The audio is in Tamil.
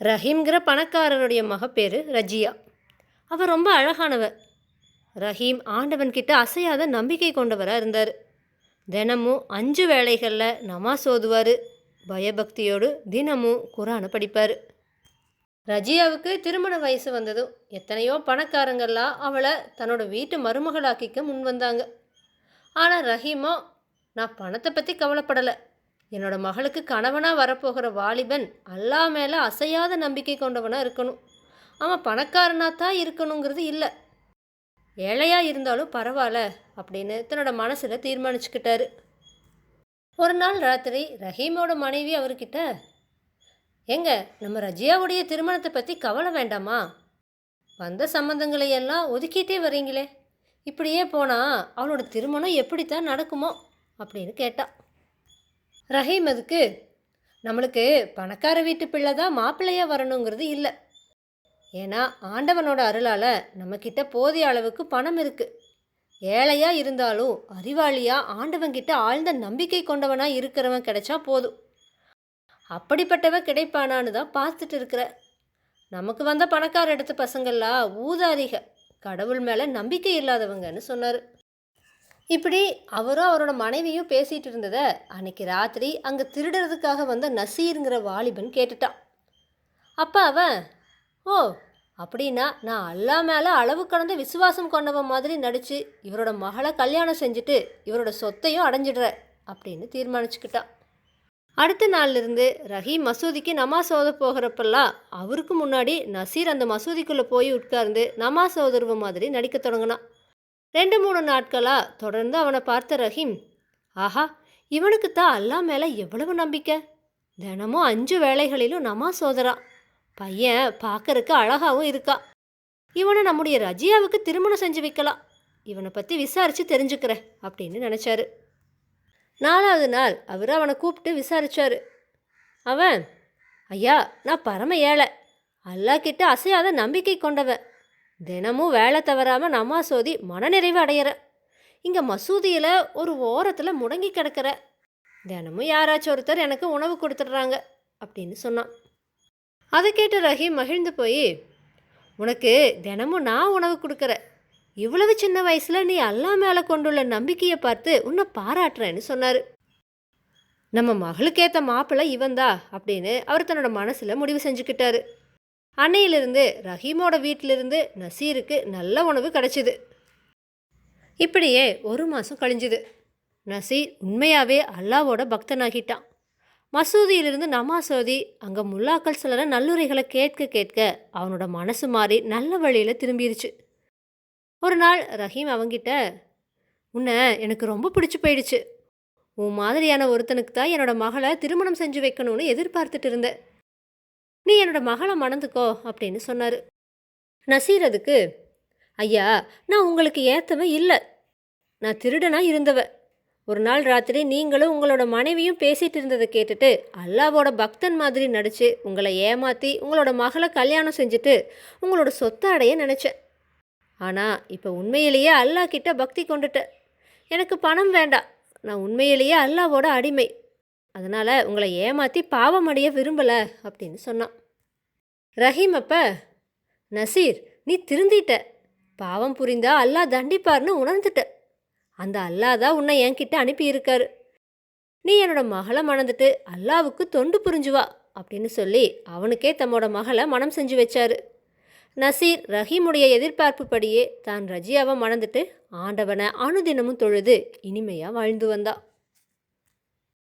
ரஹீம்ங்கிற பணக்காரருடைய மக பேர் ரஜியா. அவர் ரொம்ப அழகானவர். ரஹீம் ஆண்டவன்கிட்ட அசையாத நம்பிக்கை கொண்டவராக இருந்தார். தினமும் அஞ்சு வேளைகளில் நமாஸ் ஓதுவார். பயபக்தியோடு தினமும் குரானை படிப்பார். ரஜியாவுக்கு திருமண வயசு வந்ததும் எத்தனையோ பணக்காரங்கள்லாம் அவளை தன்னோட வீட்டு மருமகளாக்கிக்க முன் வந்தாங்க ஆனால் ரஹீமோ நான் பணத்தை பற்றி கவலைப்படலை. என்னோட மகளுக்கு கணவனாக வரப்போகிற வாலிபன் அல்லா மேலே அசையாத நம்பிக்கை கொண்டவனாக இருக்கணும். அவன் பணக்காரனாக தான் இருக்கணுங்கிறது இல்லை. ஏழையாக இருந்தாலும் பரவாயில்ல அப்படின்னு தன்னோட மனசில் தீர்மானிச்சுக்கிட்டாரு. ஒரு நாள் ராத்திரி ரஹீமோட மனைவி அவர்கிட்ட ஏங்க நம்ம ரஜியாவுடைய திருமணத்தை பற்றி கவலை வேண்டாமா? வந்த சம்மந்தங்களை எல்லாம் ஒதுக்கிட்டே வரீங்களே இப்படியே போனால் அவளோட திருமணம் எப்படித்தான் நடக்குமோ? அப்படின்னு கேட்டான் ரஹீம் அதுக்கு நம்மளுக்கு பணக்கார வீட்டு பிள்ளை தான் மாப்பிள்ளையாக வரணுங்கிறது இல்லை. ஏன்னா ஆண்டவனோட அருளால் நம்மக்கிட்ட போதிய அளவுக்கு பணம் இருக்குது ஏழையாக இருந்தாலும் அறிவாளியாக ஆண்டவன்கிட்ட ஆழ்ந்த நம்பிக்கை கொண்டவனாக இருக்கிறவன் கிடைச்சா போதும். அப்படிப்பட்டவன் கிடைப்பானான்னு தான் பார்த்துட்டு இருக்கிற. நமக்கு வந்த பணக்கார எடுத்த பசங்கள்லாம் ஊதாரிக கடவுள் மேலே நம்பிக்கை இல்லாதவங்கன்னு சொன்னார். இப்படி அவரும் அவரோட மனைவியும் பேசிகிட்டு இருந்ததை அன்னைக்கு ராத்திரி அங்கே திருடுறதுக்காக வந்த நசீருங்கிற வாலிபன் கேட்டுட்டான். அப்போ அவன் ஓ அப்படின்னா நான் அல்லா மேலே அளவு கடந்த விசுவாசம் கொண்டவன் மாதிரி நடித்து இவரோட மகளை கல்யாணம் செஞ்சுட்டு இவரோட சொத்தையும் அடைஞ்சிடுற அப்படின்னு தீர்மானிச்சுக்கிட்டான். அடுத்த நாள்லேருந்து ரஹீம் மசூதிக்கு நமாஸ் ஓத போகிறப்பெல்லாம் அவருக்கு முன்னாடி நசீர் அந்த மசூதிக்குள்ளே போய் உட்கார்ந்து நமாஸ் ஓதுருவ மாதிரி நடிக்க தொடங்கினான். ரெண்டு மூணு நாட்களாக தொடர்ந்து அவனை பார்த்த ரஹீம் ஆஹா இவனுக்கு தான் அல்லா மேலே எவ்வளவு நம்பிக்கை? தினமும் அஞ்சு வேலைகளிலும் நமா ஓதுறான். பையன் பார்க்கறக்கு அழகாகவும் இருக்கா. இவனை நம்முடைய ரஜியாவுக்கு திருமணம் செஞ்சு வைக்கலாம். இவனை பற்றி விசாரித்து தெரிஞ்சுக்கிறேன் அப்படின்னு நினச்சாரு. நாலாவது நாள் அவர் அவனை கூப்பிட்டு விசாரித்தார் அவன் ஐயா நான் பரம ஏழை. அல்லா கிட்ட அசையாத நம்பிக்கை கொண்டவன். தினமும் வேலை தவறாமல் நமாசோதி மனநிறைவு அடையிற. இங்கே மசூதியில் ஒரு ஓரத்தில் முடங்கி கிடக்கிற. தினமும் யாராச்சும் ஒருத்தர் எனக்கு உணவு கொடுத்துட்றாங்க அப்படின்னு சொன்னான். அதை கேட்ட ரஹீம் மகிழ்ந்து போய் உனக்கு தினமும் நான் உணவு கொடுக்குற. இவ்வளவு சின்ன வயசில் நீ அல்லா மேலே கொண்டுள்ள நம்பிக்கையை பார்த்து உன்னை பாராட்டுறேன்னு சொன்னார். நம்ம மகளுக்கேற்ற மாப்பிள்ளை இவன்தா அப்படின்னு அவர் தன்னோட மனசில் முடிவு செஞ்சுக்கிட்டாரு. அன்னையிலிருந்து ரஹீமோட வீட்டிலிருந்து நசீருக்கு நல்ல உணவு கிடச்சிது. இப்படியே ஒரு மாதம் கழிஞ்சுது. நசீர் உண்மையாகவே அல்லாவோட பக்தனாகிட்டான். மசூதியிலிருந்து நமாசோதி அங்கே முல்லாக்கள் சிலர நல்லுரைகளை கேட்க கேட்க அவனோட மனசு மாறி நல்ல வழியில் திரும்பிடுச்சு ஒரு நாள் ரஹீம் அவங்கிட்ட உன்னை எனக்கு ரொம்ப பிடிச்சி போயிடுச்சு. உன் மாதிரியான ஒருத்தனுக்கு தான் என்னோட மகளை திருமணம் செஞ்சு வைக்கணும்னு எதிர்பார்த்துட்டு இருந்தேன். நீ என்னோட மகளை மணந்துக்கோ அப்படின்னு சொன்னார். நசீர் அதுக்கு ஐயா நான் உங்களுக்கு ஏற்றவன் இல்லை. நான் திருடனாக இருந்தவ. ஒரு நாள் ராத்திரி நீங்களும் உங்களோட மனைவியும் பேசிகிட்டு இருந்ததை கேட்டுட்டு அல்லாவோட பக்தன் மாதிரி நடித்து உங்களை ஏமாற்றி உங்களோட மகளை கல்யாணம் செஞ்சுட்டு உங்களோட சொத்தை அடைய நினச்சேன். ஆனால் இப்போ உண்மையிலேயே அல்லா கிட்ட பக்தி கொண்டுட்டேன். எனக்கு பணம் வேண்டாம். நான் உண்மையிலேயே அல்லாவோட அடிமை. அதனால் உங்களை ஏமாற்றி பாவம் அடைய விரும்பலை அப்படின்னு சொன்னான். ரஹீம் அப்ப நசீர் நீ திருந்திட்ட. பாவம் புரிந்தா அல்லாஹ் தண்டிப்பார்னு உணர்ந்துட்ட. அந்த அல்லாஹ் தான் உன்னை என்கிட்ட அனுப்பியிருக்காரு. நீ என்னோட மகளை மணந்துட்டு அல்லாவுக்கு தொண்டு புரிஞ்சுவா அப்படின்னு சொல்லி அவனுக்கே தம்மோட மகளை மனம் செஞ்சு வச்சாரு. நசீர் ரஹீமுடைய எதிர்பார்ப்புப்படியே தான் ரஜியாவை மணந்துட்டு ஆண்டவனை அனுதினமும் தொழுது இனிமையாக வாழ்ந்து வந்தான்